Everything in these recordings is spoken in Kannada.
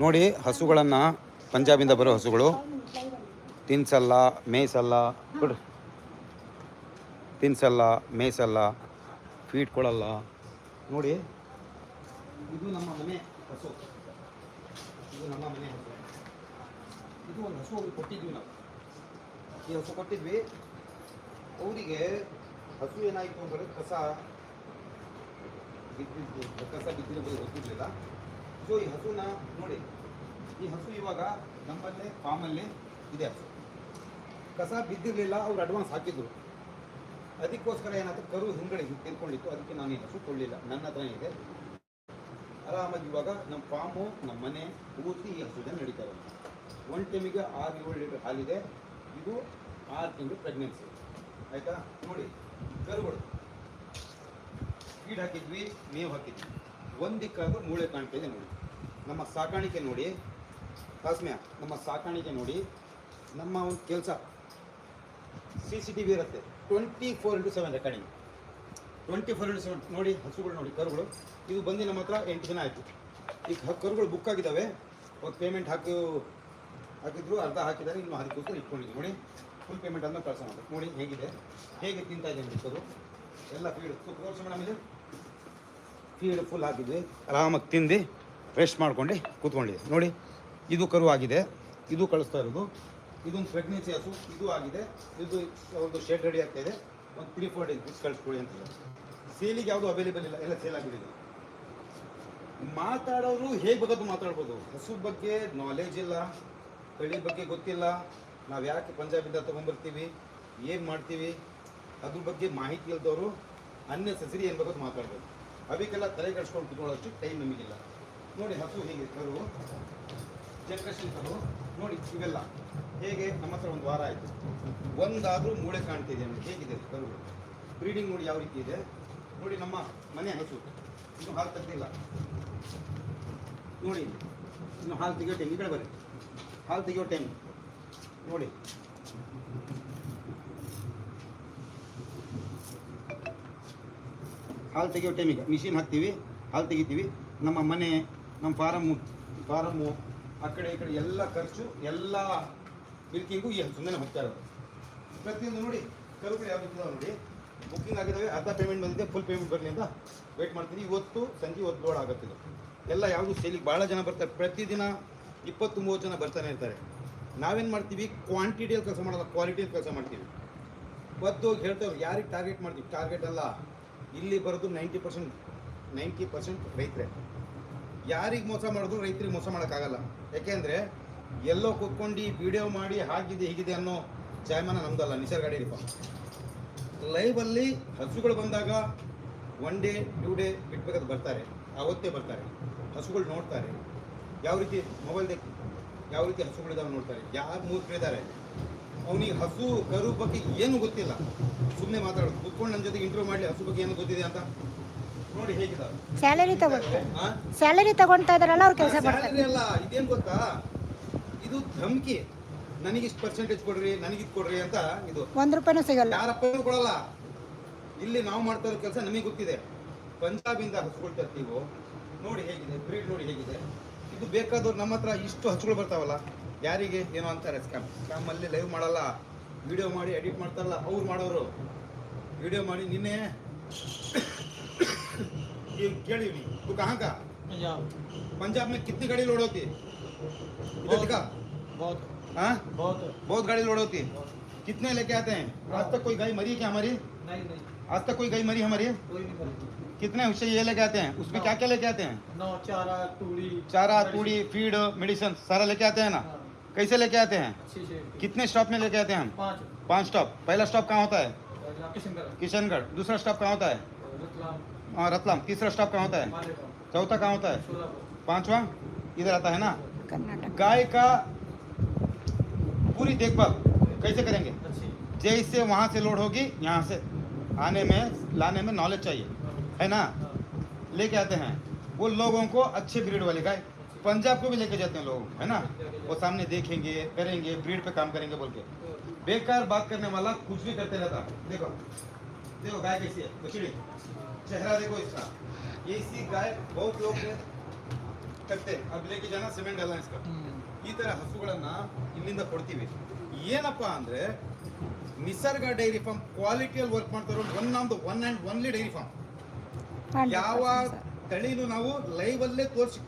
ನೋಡಿ, ಹಸುಗಳನ್ನು ಪಂಜಾಬಿಂದ ಬರೋ ಹಸುಗಳು. ತಿನ್ಸಲ್ಲ, ಮೇಯ್ಸಲ್ಲ. ಬಿಡು ತಿನ್ಸಲ್ಲ, ಮೇಯ್ಸಲ್ಲ. ಫೀಟ್ ಕೊಡಲ್ಲ. ನೋಡಿ, ಇದು ನಮ್ಮ ಮನೆ ಹಸು. ಇದು ನಮ್ಮ ಮನೆ ಹಸು. ಇದು ಒಂದು ಹಸು ಅವ್ರಿಗೆ ಕೊಟ್ಟಿದ್ವಿ ನಾವು. ಈ ಹಸು ಕೊಟ್ಟಿದ್ವಿ. ಅವರಿಗೆ ಹಸು ಏನಾಯಿತು ಅಂದರೆ ಕಸ ಬಿದ್ದಿದ್ದು ಕಸ ಬಿದ್ದಿರೋದು ಗೊತ್ತಿರಲಿಲ್ಲ. ಸೊ ಈ ಹಸುನ ನೋಡಿ, ಈ ಹಸು ಇವಾಗ ನಮ್ಮಲ್ಲೇ ಫಾರ್ಮಲ್ಲಿ ಇದೆ. ಹಸು ಕಸ ಬಿದ್ದಿರಲಿಲ್ಲ, ಅವ್ರು ಅಡ್ವಾನ್ಸ್ ಹಾಕಿದ್ರು. ಅದಕ್ಕೋಸ್ಕರ ಏನಾಯ್ತು? ಕರು ಹಿಂಗಡೆ ತಿಳ್ಕೊಂಡಿತ್ತು. ಅದಕ್ಕೆ ನಾನು ಈ ಹಸು ಕೊಡಲಿಲ್ಲ ನನ್ನ ಹತ್ರ ಇದೆ. ಆರಾಮಾಗಿ ಇವಾಗ ನಮ್ಮ ಫಾರ್ಮು ನಮ್ಮ ಮನೆ ಪೂರ್ತಿ ಈ ಹಸುದೇ ನಡೀತಾ ಇರೋದು ಒಂದು ಟೈಮಿಗೆ ಆರು, ಏಳು ಲೀಟರ್ ಹಾಲಿದೆ. ಇದು ಆರು ತಿಂಗಳು ಪ್ರೆಗ್ನೆನ್ಸಿ ಆಯಿತಾ? ನೋಡಿ, ಕರುಗಳು. ಫೀಡ್ ಹಾಕಿದ್ವಿ, ಮೇವು ಹಾಕಿದ್ವಿ. ಒಂದು ದಿಕ್ಕಾದ್ರೂ ಮೂಳೆ ಕಾಣ್ತಿದೆ ಇದೆ ನೋಡಿ. ನಮ್ಮ ಸಾಕಾಣಿಕೆ ನೋಡಿ. ಕಾಸ್ಮ್ಯಾ, ನಮ್ಮ ಸಾಕಾಣಿಕೆ ನೋಡಿ. ನಮ್ಮ ಒಂದು ಕೆಲಸ. ಸಿ ಸಿ ಟಿ ವಿ ಇರುತ್ತೆ. Twenty four into seven recording twenty four into seven ನೋಡಿ, ಹಸುಗಳು ನೋಡಿ, ಕರುಗಳು. ಇದು ಬಂದು ನಮ್ಮ ಹತ್ರ ಎಂಟು ದಿನ ಆಯಿತು. ಈಗ ಕರುಗಳು ಬುಕ್ ಆಗಿದ್ದಾವೆ. ಒಂದು ಪೇಮೆಂಟ್ ಹಾಕಿ ಹಾಕಿದ್ರು, ಅರ್ಧ ಹಾಕಿದ್ದಾರೆ, ಇನ್ನು ಹದಿ ಕೂತು ಇಟ್ಕೊಂಡಿದ್ವಿ. ನೋಡಿ ಫುಲ್ ಪೇಮೆಂಟ್ ಅನ್ನ ಕಳ್ಸೋಣ ನೋಡಿ, ಹೇಗಿದೆ? ಹೇಗೆ ತಿಂತಾ ಇದೆ ನೋಡಿ ಎಲ್ಲ ಫೀಡ್ ತೋರಿಸಿ ಮೇಡಮ್ ಇಲ್ಲಿ ಫೀಡ್ ಫುಲ್ ಹಾಕಿದ್ವಿ ಆರಾಮಾಗಿ ತಿಂದು ರೆಸ್ಟ್ ಮಾಡ್ಕೊಂಡು ಕೂತ್ಕೊಂಡಿದೆ ನೋಡಿ, ಇದು ಕರು ಆಗಿದೆ. ಇದು ಕಳಿಸ್ತಾ ಇರೋದು. ಇದೊಂದು ಪ್ರೆಗ್ನೆನ್ಸಿ ಹಸು. ಇದು ಆಗಿದೆ. ಇದು ಒಂದು ಶೆಡ್ ರೆಡಿ ಆಗ್ತಾ ಇದೆ. ಒಂದು ತ್ರೀ ಫೋರ್ ಡೇಸ್ ಬಿಟ್ಟು ಕಳಿಸ್ಕೊಡಿ ಅಂತ ಸೇಲಿಗೆ ಯಾವುದು ಅವೈಲೇಬಲ್ ಇಲ್ಲ. ಎಲ್ಲ ಸೇಲ್ ಆಗಿಬಿಟ್ಟಿದೆ ಮಾತಾಡೋರು ಹೇಗೆ ಬೇಕಾದ್ರೂ ಮಾತಾಡ್ಬೋದು. ಹಸು ಬಗ್ಗೆ ನಾಲೆಜ್ ಇಲ್ಲ. ತಳಿ ಬಗ್ಗೆ ಗೊತ್ತಿಲ್ಲ. ನಾವು ಯಾಕೆ ಪಂಜಾಬಿಂದ ತೊಗೊಂಬರ್ತೀವಿ? ಏನು ಮಾಡ್ತೀವಿ? ಅದ್ರ ಬಗ್ಗೆ ಮಾಹಿತಿ ಇಲ್ದವರು ಸಸಿರಿ ಏನು ಬೇಕಾದ್ರೂ ಮಾತಾಡ್ಬೋದು. ಅದಕ್ಕೆಲ್ಲ ತಲೆ ಕಡಿಸ್ಕೊಂಡು ಕುತ್ಕೊಳ್ಳೋಷ್ಟು ಟೈಮ್ ನಮಗಿಲ್ಲ. ನೋಡಿ ಹಸು ಹೇಗೆ ಕರು ಕರು ನೋಡಿ ಇವೆಲ್ಲ. ಹೇಗೆ? ನಮ್ಮ ಹತ್ರ ಒಂದು ವಾರ ಆಯಿತು. ಒಂದಾದರೂ ಮೂಳೆ ಕಾಣ್ತಿದೆ ನೋಡಿ ಹೇಗಿದೆ ಕರು? ಬ್ರೀಡಿಂಗ್ ನೋಡಿ ಯಾವ ರೀತಿ ಇದೆ? ನೋಡಿ ನಮ್ಮ ಮನೆ ಹಸು. ಇನ್ನು ಹಾಲು ತೆಗ್ದಿಲ್ಲ. ನೋಡಿ, ಇನ್ನು ಹಾಲು ತೆಗಿಯೋ ಟೈಮ್ ಈ ಕಡೆ ಬರೀ ಹಾಲು ತೆಗಿಯೋ ಟೈಮ್ ನೋಡಿ. ಹಾಲು ತೆಗಿಯೋ ಟೈಮಿಗೆ ಮಿಷಿನ್ ಹಾಕ್ತೀವಿ, ಹಾಲು ತೆಗಿತೀವಿ. ನಮ್ಮ ಮನೆ, ನಮ್ಮ ಫಾರಮ್ಮು ಫಾರಮ್ಮು ಆ ಕಡೆ ಈ ಕಡೆ ಎಲ್ಲ ಖರ್ಚು, ಎಲ್ಲ ಮಿಲ್ಕಿಂಗು ಈ ಸುಮ್ಮನೆ ಹೋಗ್ತಾ ಇರೋದು. ಪ್ರತಿಯೊಂದು ನೋಡಿ ಕರುಗಳು ಯಾವ ರೀತಿ ನೋಡಿ. ಬುಕ್ಕಿಂಗ್ ಆಗಿದ್ದಾವೆ ಅರ್ಧ ಪೇಮೆಂಟ್ ಬಂದಿದೆ ಫುಲ್ ಪೇಮೆಂಟ್ ಬರಲಿ ಅಂತ ವೇಟ್ ಮಾಡ್ತೀನಿ. ಇವತ್ತು ಸಂಜೆ ಇವತ್ತು ಲೋಡ್ ಆಗುತ್ತೆ ಎಲ್ಲ ಯಾವುದು ಸೇಲಿಗೆ ಭಾಳ ಜನ ಬರ್ತಾರೆ. ಪ್ರತಿದಿನ ಇಪ್ಪತ್ತು ಮೂವತ್ತು ಜನ ಬರ್ತಾನೆ ಇರ್ತಾರೆ. ನಾವೇನು ಮಾಡ್ತೀವಿ? ಕ್ವಾಂಟಿಟಿಯಲ್ಲಿ ಕೆಲಸ ಮಾಡಲ್ಲ ಕ್ವಾಲಿಟಿಯಲ್ಲಿ ಕೆಲಸ ಮಾಡ್ತೀವಿ. ಬದ್ದು ಹೋಗಿ ಹೇಳ್ತೇವೆ ಯಾರಿಗೆ ಟಾರ್ಗೆಟ್ ಮಾಡ್ತೀವಿ? ಟಾರ್ಗೆಟ್ ಅಲ್ಲ. ಇಲ್ಲಿ ಬರೋದು ನೈಂಟಿ ಪರ್ಸೆಂಟ್ ನೈಂಟಿ ಪರ್ಸೆಂಟ್ ರೈತರೇ. ಯಾರಿಗೆ ಮೋಸ ಮಾಡಿದ್ರು ರೈತರಿಗೆ ಮೋಸ ಮಾಡೋಕ್ಕಾಗಲ್ಲ. ಯಾಕೆಂದರೆ ಎಲ್ಲೋ ಕೂತ್ಕೊಂಡು ವಿಡಿಯೋ ಮಾಡಿ ಹಾಗಿದೆ, ಹೀಗಿದೆ ಅನ್ನೋ ಜಾಯಮಾನ ನಮ್ದಲ್ಲ, ನಿಸರ್ಗ ಡೈರಿಪ ಲೈವಲ್ಲಿ ಹಸುಗಳು ಬಂದಾಗ ಒನ್ ಡೇ ಟೂ ಡೇ ಬಿಟ್ಬೇಕಾದ್ರೆ ಬರ್ತಾರೆ. ಆವತ್ತೇ ಬರ್ತಾರೆ. ಹಸುಗಳು ನೋಡ್ತಾರೆ. ಯಾವ ರೀತಿ ಮೊಬೈಲ್ ಯಾವ ರೀತಿ ಹಸುಗಳಿದ್ದಾವೆ ನೋಡ್ತಾರೆ. ಯಾರು ಮೂರ್ಖರಿದ್ದಾರೆ ಅವನಿಗೆ ಹಸು, ಕರು ಬಗ್ಗೆ ಏನೂ ಗೊತ್ತಿಲ್ಲ. ಸುಮ್ಮನೆ ಮಾತಾಡೋದು. ಕುತ್ಕೊಂಡು ನನ್ನ ಜೊತೆಗೆ ಇಂಟರ್ವ್ಯೂ ಮಾಡಲಿ ಹಸು ಬಗ್ಗೆ ಏನು ಗೊತ್ತಿದೆ ಅಂತ. ನೋಡಿ ಹೇಗಿದ್ದಾರೆ ಸ್ಯಾಲರಿ ತಗೊಳ್ತಾರೆ? ಸ್ಯಾಲರಿ ತಗೊಂತಾ ಇದಾರಲ್ಲ ಅವ್ರು ಕೆಲಸ ಮಾಡ್ತಾರೆ. ಸ್ಯಾಲರಿ ಅಲ್ಲ ಇದೇನು ಗೊತ್ತಾ? ಇದು ಧಮಕಿ. ನನಗಿಷ್ಟು ಪರ್ಸೆಂಟೇಜ್ ಕೊಡ್ರಿ ನನಗಿದ್ ಕೊಡ್ರಿ ಅಂತ ಇದು. ಒಂದು ರೂಪಾಯಿನೂ ಸಿಗಲ್ಲ. ಯಾರಪ್ಪ ಕೊಡಲ್ಲ. ಇಲ್ಲಿ ನಾವು ಮಾಡ್ತಾ ಇರೋ ಕೆಲಸ ನಮಗೆ ಗೊತ್ತಿದೆ. ಪಂಜಾಬಿಂದ ಹಸುಗಳು ತರ್ತೀವೋ ನೋಡಿ ಹೇಗಿದೆ ಬ್ರೀಡ್ ನೋಡಿ ಹೇಗಿದೆ. ಇದು ಬೇಕಾದವ್ರು ನಮ್ಮ ಹತ್ರ ಇಷ್ಟು ಹಸುಗಳು ಬರ್ತಾವಲ್ಲ ಯಾರಿಗೆ? ಏನೋ ಅಂತಾರೆ ಸ್ಕ್ಯಾಮ್ ಸ್ಕ್ಯಾಮ್ ಅಲ್ಲಿ ಲೈವ್ ಮಾಡಲ್ಲ. ವಿಡಿಯೋ ಮಾಡಿ ಎಡಿಟ್ ಮಾಡ್ತಾರಲ್ಲ ಅವ್ರು ಮಾಡೋರು ವಿಡಿಯೋ ಮಾಡಿ ನಿನ್ನೆ ये केड़ी हुई तू कहाँ का पंजाब पंजाब में कितनी गाड़ी लोड होती है इधर बहुत दिखा बहुत हाँ बहुत बहुत गाड़ी लोड होती है कितने लेके आते हैं आज तक कोई गाय मरी क्या हमारी नहीं नहीं आज तक कोई गाय मरी हमारी कोई नहीं खरीदी कितने उससे ये लेके आते हैं उसमें क्या क्या लेके आते हैं नौ चारा तूड़ी चारा तूड़ी फीड मेडिसिन सारा लेके आते हैं ना हाँ, कैसे लेके आते हैं? कितने स्टॉप में लेके आते हैं हम? पाँच। स्टॉप पहला स्टॉप कहाँ होता है? किशनगढ़। दूसरा स्टॉप कहाँ होता है? हाँ, रतलाम। तीसरा स्टॉप कहाँ होता है? चौथा कहाँ होता है? पांचवा? इधर आता है ना? गाय का पूरी देखभाल कैसे करेंगे? जैसे वहाँ से लोड होगी यहाँ से। आने में लाने में नॉलेज चाहिए। है ना? लेके आते हैं। वो लोगों को अच्छे ब्रीड वाली गाय। पंजाब को भी लेके जाते हैं लोग है ना वो सामने देखेंगे करेंगे ब्रीड पे काम करेंगे बोल के बेकार बात करने वाला कुछ भी करते रहता देखो देखो गाय कैसी है बछड़ी चेहरा देखो इसका ये इसी गाय बहुत लोग ने ಕತ್ತೆ अब लेके जाना ಸಿಮೆಂಟ್ ಎಲ್ಲ ಇಸ್ಕೊ ಈ ತರ ಹಸುಗಳನ್ನ ಇಲ್ಲಿಂದ ಕೊಡ್ತೀವಿ ಏನಪ್ಪಾ ಅಂದ್ರೆ ನಿಸರ್ಗ ಡೈರಿ ಫಾರ್ಮ್ ಕ್ವಾಲಿಟಿಯಲ್ಲಿ ವರ್ಕ್ ಮಾಡ್ತಾರೋ one of one and only dairy farm ಯಾವ ತಳಿನೂ ನಾವು ಲೈವ್ ಅಲ್ಲೇ ತೋರಿಸಿ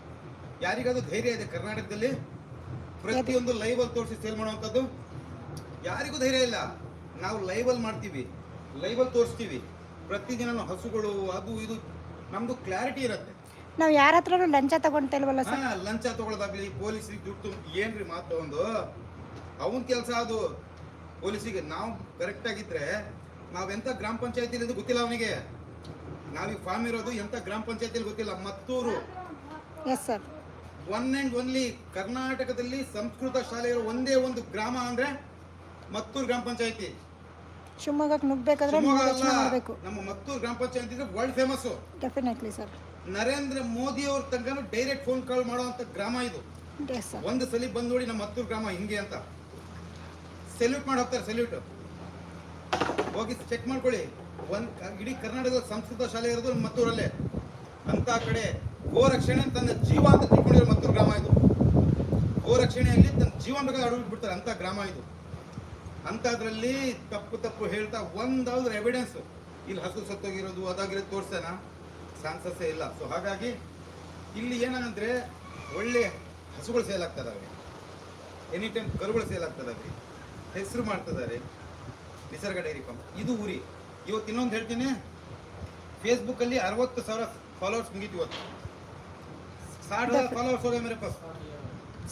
ಯಾರಿಗಾದ್ರೂ ಧೈರ್ಯ ಇದೆ ಕರ್ನಾಟಕದಲ್ಲಿ? ಪ್ರತಿಯೊಂದು ಲೈವ್ ಅಲ್ಲಿ ತೋರಿಸಿ ಸೇಲ್ ಮಾಡುವಂಥದ್ದು? ಯಾರಿಗೂ ಧೈರ್ಯ ಇಲ್ಲ. ನಾವು ಲೈವ್ ಅಲ್ಲಿ ಮಾಡ್ತೀವಿ. ಲೈವ್ ಅಲ್ಲಿ ತೋರಿಸ್ತೀವಿ. ಪ್ರತಿದಿನ ಹಸುಗಳು ಅದು ಇದು ನಮ್ದು ಕ್ಲಾರಿಟಿ ಇರುತ್ತೆ. ನಾವು ಯಾರ ಹತ್ರನೂ ಲಂಚ ತಗೊಂತ ಇಲ್ವಲ್ಲ ಸರ್ ಲಂಚ ತಗೊಳ್ಳೋದಾಗ್ಲಿ ಪೊಲೀಸಿಗೆ ದುಡ್ಡು ಏನ್ರಿ ಮಾತು ಒಂದು? ಅವನ್ ಕೆಲಸ ಅದು. ಪೊಲೀಸಿಗೆ ನಾವು ಕರೆಕ್ಟ್ ಆಗಿದ್ರೆ ನಾವೆಂತ ಗ್ರಾಮ ಪಂಚಾಯತಿ ಅಂತ ಗೊತ್ತಿಲ್ಲ ಅವನಿಗೆ. ನಾವೀಗ ಫಾರ್ಮ್ ಇರೋದು ಎಂತ ಗ್ರಾಮ ಪಂಚಾಯತಿಲಿ ಗೊತ್ತಿಲ್ಲ Mattur. Yes sir one and only ಕರ್ನಾಟಕದಲ್ಲಿ ಸಂಸ್ಕೃತ ಶಾಲೆ ಇರೋ ಒಂದೇ ಒಂದು ಗ್ರಾಮ ಅಂದ್ರೆ ಮತ್ತೂರು ಗ್ರಾಮ ಪಂಚಾಯತಿ ಶಿವಮೊಗ್ಗಕ್ಕೆ ನುಗ್ಬೇಕಾದ್ರೆ ಶಿವಮೊಗ್ಗ ಮಾಡಬೇಕು. ನಮ್ಮ ಮತ್ತೂರು ಗ್ರಾಮ ಪಂಚಾಯತಿ world famous definitely sir Narendra Modi ಅವ್ರ ತನಕ ಡೈರೆಕ್ಟ್ ಫೋನ್ ಕಾಲ್ ಮಾಡುವಂತ ಗ್ರಾಮ ಇದು. ಒಂದು ಸಲ ಬಂದು ನೋಡಿ ನಮ್ಮ ಮತ್ತೂರು ಗ್ರಾಮ ಹಿಂಗೆ ಅಂತ. ಸೆಲ್ಯೂಟ್ ಮಾಡಿ ಹೋಗ್ತಾರೆ ಸೆಲ್ಯೂಟ್ ಹೋಗಿ ಚೆಕ್ ಮಾಡ್ಕೊಳ್ಳಿ. ಒಂದ್ ಇಡೀ ಕರ್ನಾಟಕದ ಸಂಸ್ಕೃತ ಶಾಲೆ ಇರೋದು ಮತ್ತೂರಲ್ಲೇ ಅಂತ ಕಡೆ ಗೋರಕ್ಷಣೆ ತನ್ನ ಜೀವ ಅಂತ ತಿಳ್ಕೊಂಡಿರೋ ಮತ್ತೂರು ಗ್ರಾಮ ಇದು. ಗೋರಕ್ಷಣೆಯಲ್ಲಿ ತನ್ನ ಜೀವನ ಬೇಕಾದ್ರೆ ಅಡುಗೆ ಬಿಡ್ತಾರೆ, ಅಂತ ಗ್ರಾಮ ಇದು. ಅಂಥದ್ರಲ್ಲಿ ತಪ್ಪು ತಪ್ಪು ಹೇಳ್ತಾ ಒಂದಾದ್ರೂ ಎವಿಡೆನ್ಸ್ ಇಲ್ಲಿ ಹಸು ಸತ್ತೋಗಿರೋದು, ಅದಾಗಿರೋದು ತೋರಿಸ್ತಾನ ಚಾನ್ಸಸ್ಸೇ ಇಲ್ಲ. ಸೊ ಹಾಗಾಗಿ ಇಲ್ಲಿ ಏನಂದ್ರೆ ಒಳ್ಳೆ ಹಸುಗಳು ಸೇಲ್ ಆಗ್ತದಾವೆ ಎನಿ ಟೈಮ್ ಕರುಗಳು ಸೇಲ್ ಆಗ್ತದಾವೆ ಹೆಸರು ಮಾಡ್ತಿದ್ದಾರೆ ನಿಸರ್ಗ ಡೈರಿ ಫಾರ್ಮ್. ಇದು ಊರಿ. ಇವತ್ತು ಇನ್ನೊಂದು ಹೇಳ್ತೀನಿ. ಫೇಸ್ಬುಕ್ಕಲ್ಲಿ ಅರವತ್ತು ಸಾವಿರ ಫಾಲೋವರ್ಸ್ ಮುಗೀತು ಇವತ್ತು ಸಾठ ಫಾಲೋವರ್ಸ್ ಹೋಗ ಮೇರೆ ಪಾಸ್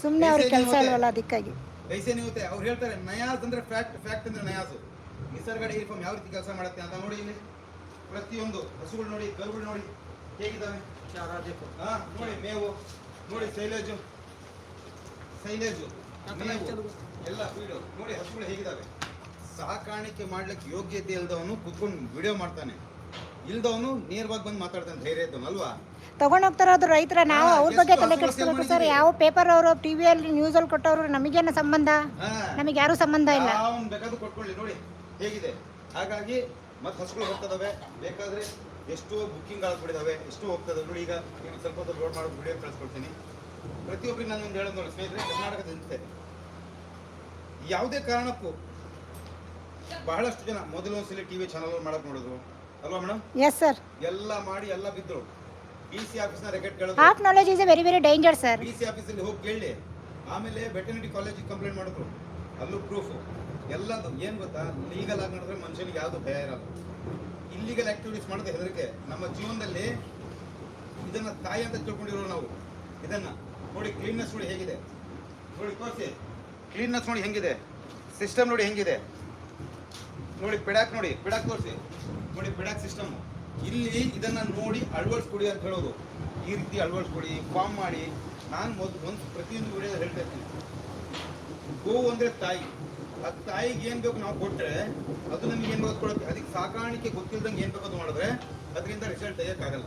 ಸುಮ್ಮನೆ ಅವ್ರ ಕೆಲಸ ನೀವು ಇಲ್ವಲ್ಲ ಅದಕ್ಕಾಗಿ. ಅವ್ರು ಹೇಳ್ತಾರೆ ನಯಾಸ್ ಅಂದ್ರೆ ಫ್ಯಾಕ್ಟ್ ಫ್ಯಾಕ್ಟ್ ಅಂದ್ರೆ ನಯಾಸು ನಿಸರ್ಗ ಡೈರಿ ಫಾರ್ಮ್ ಯಾವ ರೀತಿ ಕೆಲಸ ಮಾಡುತ್ತೆ ಅಂತ ನೋಡಿ ಇಲ್ಲಿ. ಪ್ರತಿಯೊಂದು ಹಸುಗಳು ನೋಡಿ ಕರುಗಳು ನೋಡಿ. ಹೇಗಿದ್ದಾವೆ? ಹಾ ನೋಡಿ ಮೇವು. ನೋಡಿ ಸೈಲೇಜು. ಸೈಲೇಜು ಮೇವು. ಎಲ್ಲ ಫೀಡು ನೋಡಿ ಹಸುಗಳು ಹೇಗಿದ್ದಾವೆ? ಸಾಕಾಣಿಕೆ ಮಾಡ್ಲಿಕ್ಕೆ ಯೋಗ್ಯತೆ ಇಲ್ದವನು ಕುತ್ಕೊಂಡು ವಿಡಿಯೋ ಮಾಡ್ತಾನೆ. ಇಲ್ದವನು ನೇರವಾಗಿ ಬಂದು ಮಾತಾಡ್ತಾನೆ ಧೈರ್ಯ ಇದ್ದವನು ಅಲ್ವಾ? ತಗೊಂಡೋಗ್ತಾರೋದು ರೈತರ ನಾವು ಅವ್ರ ಬಗ್ಗೆ ತಲೆ ಕೆಡಿಸ್ಕೊಳ್ಬೇಕು ಸರ್? ಯಾವ ಪೇಪರ್ ಅವರು ಟಿವಿಯಲ್ಲಿ ನ್ಯೂಸಲ್ಲಿ ಕೊಟ್ಟವರು ನಮಗೇನು ಸಂಬಂಧ? ನಮಗೆ ಯಾರು ಸಂಬಂಧ ಇಲ್ಲ. ಬೇಕಾದ್ರೂ ಕೊಟ್ಕೊಳ್ಳಿ ನೋಡಿ ಹೇಗಿದೆ. ಹಾಗಾಗಿ ಮತ್ತೆ ಹಸುಗಳು ಬರ್ತದವೆ ಬೇಕಾದ್ರೆ ಎಷ್ಟೋ ಬುಕ್ಕಿಂಗ್ ಆಗ್ಬಿಟ್ಟಿದಾವೆ ಎಷ್ಟು ಹೋಗ್ತದೆ. ನೋಡಿ ಈಗ ನೀವು ಸ್ವಲ್ಪ ಹೊತ್ತು ಲೋಡ್ ಮಾಡೋದು ವಿಡಿಯೋ ಕಳಿಸ್ಕೊಡ್ತೀನಿ. ಪ್ರತಿಯೊಬ್ಬರಿಗೆ ನಾನು ಒಂದು ಹೇಳೋದು ನೋಡಿ ಸ್ನೇಹಿತರೆ ಕರ್ನಾಟಕದ ಜನತೆ ಯಾವುದೇ ಕಾರಣಕ್ಕೂ ಬಹಳಷ್ಟು ಜನ ಮೊದಲು ಒಂದ್ಸಲಿ ಟಿವಿ ಚಾನಲ್ ಮಾಡಕ್ ನೋಡಿದ್ರು. ಅಲ್ವಾ ಮೇಡಮ್ ಎಸ್ ಸರ್ ಎಲ್ಲ ಮಾಡಿ ಎಲ್ಲ ಬಿದ್ರು ಸಿ ಆಫೀಸ್ನ ರೆಕೆಟ್ ಕೇಳಿದ್ರು half knowledge is a very very danger sir C ಆಫೀಸಲ್ಲಿ ಹೋಗಿ ಕೇಳಿ. ಆಮೇಲೆ ವೆಟರ್ನರಿ ಕಾಲೇಜಿಗೆ ಕಂಪ್ಲೇಂಟ್ ಮಾಡಿದ್ರು. ಅಲ್ಲೂ ಪ್ರೂಫ್ ಎಲ್ಲದು ಏನು ಗೊತ್ತಾ? ಲೀಗಲ್ ಆಗಿ ಮಾಡಿದ್ರೆ ಮನುಷ್ಯನಿಗೆ ಯಾವುದು ಭಯ ಇರಲ್ಲ. ಇಲ್ಲಿಗಲ್ ಆಕ್ಟಿವಿಟೀಸ್ ಮಾಡೋದು ಹೆದರಿಕೆ. ನಮ್ಮ ಜೀವನದಲ್ಲಿ ಇದನ್ನ ತಾಯಿ ಅಂತ ತಿಳ್ಕೊಂಡಿರೋ ನಾವು. ಇದನ್ನ ನೋಡಿ ಕ್ಲೀನ್ನೆಸ್ ನೋಡಿ ಹೇಗಿದೆ. ನೋಡಿ ತೋರಿಸಿ. ಕ್ಲೀನ್ನೆಸ್ ನೋಡಿ ಹೆಂಗಿದೆ. ಸಿಸ್ಟಮ್ ನೋಡಿ ಹೆಂಗಿದೆ. ನೋಡಿ ಪಿಡಾಕ್ ನೋಡಿ. ಪಿಡಾಕ್ ತೋರಿಸಿ. ನೋಡಿ ಪಿಡಾಕ್ ಸಿಸ್ಟಮ್ ಇಲ್ಲಿ ಇದನ್ನ ನೋಡಿ ಅಳವಡಿಸ್ಕೊಡಿ ಅಂತ ಹೇಳೋದು. ಈ ರೀತಿ ಅಳವಡಿಸ್ಕೊಡಿ ಫಾರ್ಮ್ ಮಾಡಿ. ನಾನು ಮೊದಲು ಒಂದು ಪ್ರತಿಯೊಂದು ವಿಡಿಯೋ ಹೇಳ್ತಾ ಇರ್ತೀನಿ. ಗೋವು ಅಂದ್ರೆ ತಾಯಿ. ಆ ತಾಯಿಗೆ ಏನ್ ಬೇಕು ನಾವು ಕೊಟ್ರೆ ಅದು ನಮಗೆ ಏನ್ ಬೇಕು ಕೊಡುತ್ತೆ? ಅದಕ್ಕೆ ಸಾಕಾಣಿಕೆ ಗೊತ್ತಿಲ್ಲದಂಗೆ ಏನ್ ಬೇಕು ಅದು ಮಾಡಿದ್ರೆ ಅದರಿಂದ ರಿಸಲ್ಟ್ ತೆಗಿಯಕ್ಕಾಗಲ್ಲ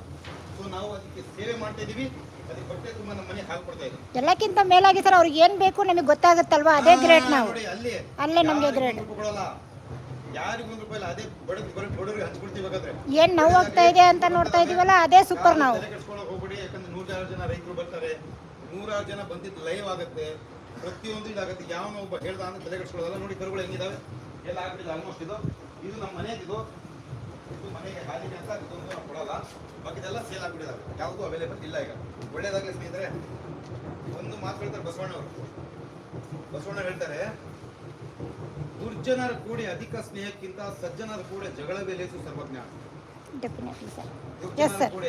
ಸೊ ನಾವು ಅದಕ್ಕೆ ಸೇವೆ ಮಾಡ್ತಾ ಇದೀವಿ. ಅದಕ್ಕೆ ಹೊಟ್ಟೆ ತುಂಬ ನಮ್ಮ ಮನೆ ಹಾಲು ಕೊಡ್ತಾ ಇದ್ದೀವಿ ಎಲ್ಲಕ್ಕಿಂತ ಮೇಲಾಗಿ ಸರ್ ಅವ್ರಿಗೆ ಏನು ಬೇಕು ನಮಗೆ ಗೊತ್ತಾಗುತ್ತಲ್ವಾ? ಅದೇ ಗ್ರೇಟ್ ನಾವು. ಅಲ್ಲಿ. ನಮ್ಗೆ ಗ್ರೇಟ್. ಕೊಡಲ್ಲ. ಯಾರಿಗೂ ನೋವು ಆಗ್ತಾ ಏನು ಇದೆ ಅಂತ ನೋಡ್ತಾ ಇದೀವಲ್ಲ ಅದೇ ಸೂಪರ್ ನಾವು. ಹೋಗ್ಬೇಡಿ ಯಾಕಂದ್ರೆ ನೂರಾರು ಜನ ರೈತರು ಬರ್ತಾರೆ. ನೂರಾರು ಜನ ಬಂದಿದ್ದು ಲೈವ್ ಆಗುತ್ತೆ. ಪ್ರತಿಯೊಂದು ಇದಾಗುತ್ತೆ ಯಾವನೋ ಒಬ್ಬ ಹೇಳ್ದ ಅಂದ್ರೆ ತಲೆ ಕೆಡ್ಸ್ಕೊಳ್ಳೋದಲ್ಲ ನೋಡಿ ಕರುಗಳು ಹೆಂಗಿದಾವೆ. ಎಲ್ಲ ಆಗ್ಬಿಟ್ಟಿಲ್ಲ ಆಲ್ಮೋಸ್ಟ್ ಇದು. ಇದು ನಮ್ಮ ಮನೆಯದಿದು ಇದು. ಮನೆಗೆ ಹಾಲಿಗೆ ಅಂತ ಇದೊಂದು ನಾವು ಕೊಡಲ್ಲ. ಬಾಕಿದೆಲ್ಲ ಸೇಲ್ ಆಗ್ಬಿಟ್ಟಿದಾವೆ ಯಾವುದು ಅವೈಲೇಬಲ್ ಇಲ್ಲ ಈಗ. ಒಳ್ಳೇದಾಗಲಿ ಸ್ನೇಹಿತರೆ. ಒಂದು ಮಾತು ಹೇಳ್ತಾರೆ ಬಸವಣ್ಣವರು. ಬಸವಣ್ಣ ಹೇಳ್ತಾರೆ ದುರ್ಜನರ ಕೂಡಿ ಅಧಿಕ ಸ್ನೇಹಕ್ಕಿಂತ ಸಜ್ಜನರ ಕೂಡ ಜಗಳವೇ ಲೇಸು ಸರ್ವಜ್ಞ. ಡೆಫಿನೆಟ್ಲಿ ಸರ್ ಎಸ್ ದುರ್ಜನರ ಸರ್ ಕೂಡ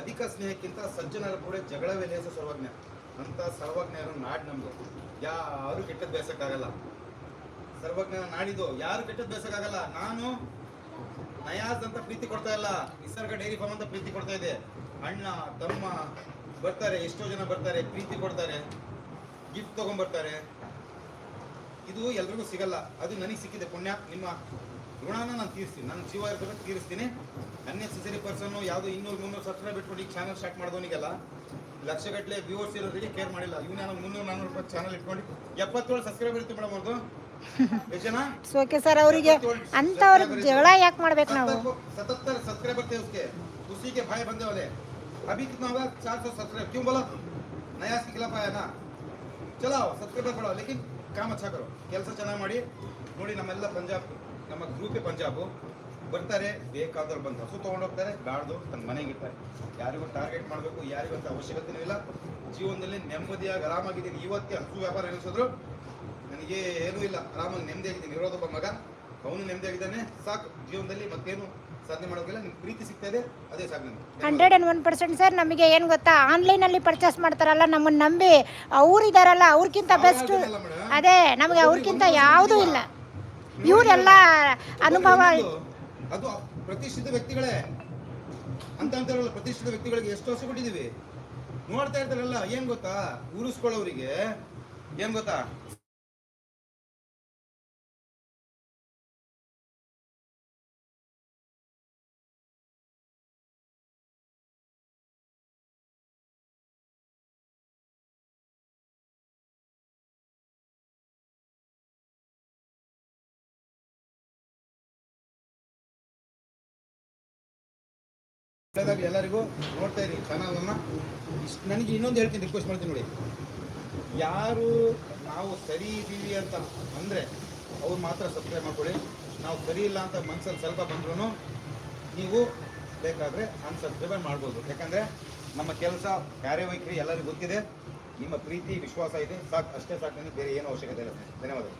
ಅಧಿಕ ಸ್ನೇಹಕ್ಕಿಂತ ಸಜ್ಜನರ ಕೂಡ ಜಗಳವೇ ಲೇಸು ಸರ್ವಜ್ಞ. ಅಂತ ಸರ್ವಜ್ಞರು ನಾಡ್ ನಮ್ದು. ಯಾರು ಕೆಟ್ಟದ್ ಬೇಸಕ್ಕಾಗಲ್ಲ. ಸರ್ವಜ್ಞ ನಾಡಿದು ಯಾರು ಕೆಟ್ಟದ್ ಬೇಸಕ್ಕಾಗಲ್ಲ. ನಾನು ನಯಾಜ್ ಅಂತ ಪ್ರೀತಿ ಕೊಡ್ತಾ ಇಲ್ಲ. ನಿಸರ್ಗ ಡೈರಿ ಫಾರ್ಮ್ ಅಂತ ಪ್ರೀತಿ ಕೊಡ್ತಾ ಇದೆ. ಅಣ್ಣ ತಮ್ಮ ಬರ್ತಾರೆ ಎಷ್ಟೋ ಜನ ಬರ್ತಾರೆ ಪ್ರೀತಿ ಕೊಡ್ತಾರೆ ಗಿಫ್ಟ್ ತಗೊಂಡ್ಬರ್ತಾರೆ ಇದು ಎಲ್ರಿಗೂ ಸಿಗಲ್ಲ ಅದು ನನಗೆ ಸಿಕ್ಕಿದೆ ಪುಣ್ಯ ನಿಮ್ಮ ಋಣನ ನಾನು ತೀರಿಸ್ತೀನಿ ನನ್ನ ಜೀವ ಇರ್ಬೇಕು ತೀರಿಸ್ತೀನಿ ಅನ್ನೆಸೆಸರಿ ಪರ್ಸನ್ ಯಾವುದೋ ಇನ್ನೂರು ಮುನ್ನೂರು ಸಬ್ಸ್ಕ್ರೈಬ್ ಇಟ್ಕೊಂಡು ಈಗ ಚಾನಲ್ ಸ್ಟಾರ್ಟ್ ಮಾಡಿದವನಿಗೆಲ್ಲ ಲಕ್ಷಗಟ್ಟಲೆ ವ್ಯೂವರ್ಸ್ ಇರೋರಿಗೆ ಕೇರ್ ಮಾಡಿಲ್ಲ ಇವನು ಮುನ್ನೂರು ನಾನ್ನೂರು ರೂಪಾಯಿ ಚಾನಲ್ ಇಟ್ಕೊಂಡು ಎಪ್ಪತ್ತೇಳು ಸಬ್ಸ್ಕ್ರೈಬರ್ ಇರ್ತೀವಿ ಮೇಡಮ್ ಅವ್ರದ್ದು ಎಷ್ಟು ಜನ ಓಕೆ ಸರ್ ಅವರಿಗೆ ಅಂಥವ್ರ ಜಗಳ ಯಾಕೆ ಮಾಡ್ಬೇಕು ನಾವು सतहत्तर सब्सक्राइबर थे उसके उसी के भाई बंदे वाले अभी कितना होगा चार सौ सब्सक्राइब क्यों बोला नया खिला पाया ना ಚಲಾವ್ ಸಬ್ಸ್ಕ್ರೈಬರ್ ಕೊಡೋ ಲೇಕಿನ್ ಕಾಮ್ ಸಾಗರು ಕೆಲಸ ಚೆನ್ನಾಗಿ ಮಾಡಿ. ನೋಡಿ ನಮ್ಮೆಲ್ಲ ಪಂಜಾಬ್, ನಮ್ಮ ಗ್ರೂಪೇ ಪಂಜಾಬು. ಬರ್ತಾರೆ, ಬೇಕಾದವ್ರು ಬಂದು ಹಸು ತೊಗೊಂಡೋಗ್ತಾರೆ ಗಾಡ್ದು ತನ್ನ ಮನೆಗೆ ಇರ್ತಾರೆ ಯಾರಿಗೂ ಟಾರ್ಗೆಟ್ ಮಾಡಬೇಕು, ಯಾರಿಗೂ ಅಂತ ಅವಶ್ಯಕತೆನೂ ಇಲ್ಲ. ಜೀವನದಲ್ಲಿ ನೆಮ್ಮದಿಯಾಗಿ ಆರಾಮಾಗಿದ್ದೀನಿ. ಇವತ್ತೇ ಹಸು ವ್ಯಾಪಾರ ಎನಿಸಿದ್ರು ನನಗೆ ಏನೂ ಇಲ್ಲ. ಆರಾಮಾಗಿ ನೆಮ್ಮದಿಯಾಗಿದ್ದೀನಿ. ಇರೋದೊಬ್ಬ ಮಗ. ಅವನು ನೆಮ್ಮದಿಯಾಗಿದ್ದಾನೆ. ಸಾಕು. ಜೀವನದಲ್ಲಿ ಮತ್ತೇನು ಸಾಧನೆ ನಿಮ್ಗೆ ಪ್ರೀತಿ ಅದೇ hundred and one percent sir ನಮಗೆ ಏನು ಗೊತ್ತಾ ಆನ್ಲೈನಲ್ಲಿ ಪರ್ಚೇಸ್ ಮಾಡ್ತಾರಲ್ಲ ನಮ್ಮನ್ನು ನಂಬಿ ಅವ್ರ ಇದಾರಲ್ಲ ಅವ್ರಿಗಿಂತ ಬೆಸ್ಟ್ ಅದೇ ನಮಗೆ ಅವ್ರಿಗಿಂತ ಯಾವುದೂ ಇಲ್ಲ. ಇವರೆಲ್ಲ ಅನುಭವ ಅದು- ಪ್ರತಿಷ್ಠಿತ ವ್ಯಕ್ತಿಗಳೇ. ಅಂತ ಅಂತಾರಲ್ಲ ಪ್ರತಿಷ್ಠಿತ ವ್ಯಕ್ತಿಗಳಿಗೆ ಎಷ್ಟು ವರ್ಷ ಕೊಟ್ಟಿದೀವಿ ನೋಡ್ತಾ ಇರ್ತಾರಲ್ಲ ಏನ್ ಗೊತ್ತಾ? ಊರಿಸ್ಕೊಳ್ಳೋರಿಗೆ ಏನ್ ಗೊತ್ತಾ? ಎಲ್ಲರಿಗೂ ನೋಡ್ತಾ ಇರಿ ಚಾನಲನ್ನ ನನಗೆ ಇನ್ನೊಂದು ಹೇಳ್ತೀನಿ ರಿಕ್ವೆಸ್ಟ್ ಮಾಡ್ತೀನಿ ನೋಡಿ. ಯಾರು ನಾವು ಸರಿ ಇದ್ದೀವಿ ಅಂತ ಅಂದರೆ ಅವ್ರು ಮಾತ್ರ ಸಬ್ಸ್ಕ್ರೈಬ್ ಮಾಡ್ಕೊಳ್ಳಿ. ನಾವು ಸರಿ ಇಲ್ಲ ಅಂತ ಮನ್ಸಲ್ಲಿ ಸ್ವಲ್ಪ ಬಂದ್ರೂ ನೀವು ಬೇಕಾದರೆ ಅನ್ಸಬ್ಸ್ಕ್ರೈಬ್ ಮಾಡ್ಬೋದು. ಯಾಕಂದರೆ ನಮ್ಮ ಕೆಲಸ ಕಾರ್ಯವೈಖರಿ ಎಲ್ಲರಿಗೂ ಗೊತ್ತಿದೆ. ನಿಮ್ಮ ಪ್ರೀತಿ, ವಿಶ್ವಾಸ ಇದೆ. ಸಾಕು, ಅಷ್ಟೇ ಸಾಕು, ನನಗೆ ಬೇರೆ ಏನು ಅವಶ್ಯಕತೆ ಇಲ್ಲ. ಧನ್ಯವಾದಗಳು.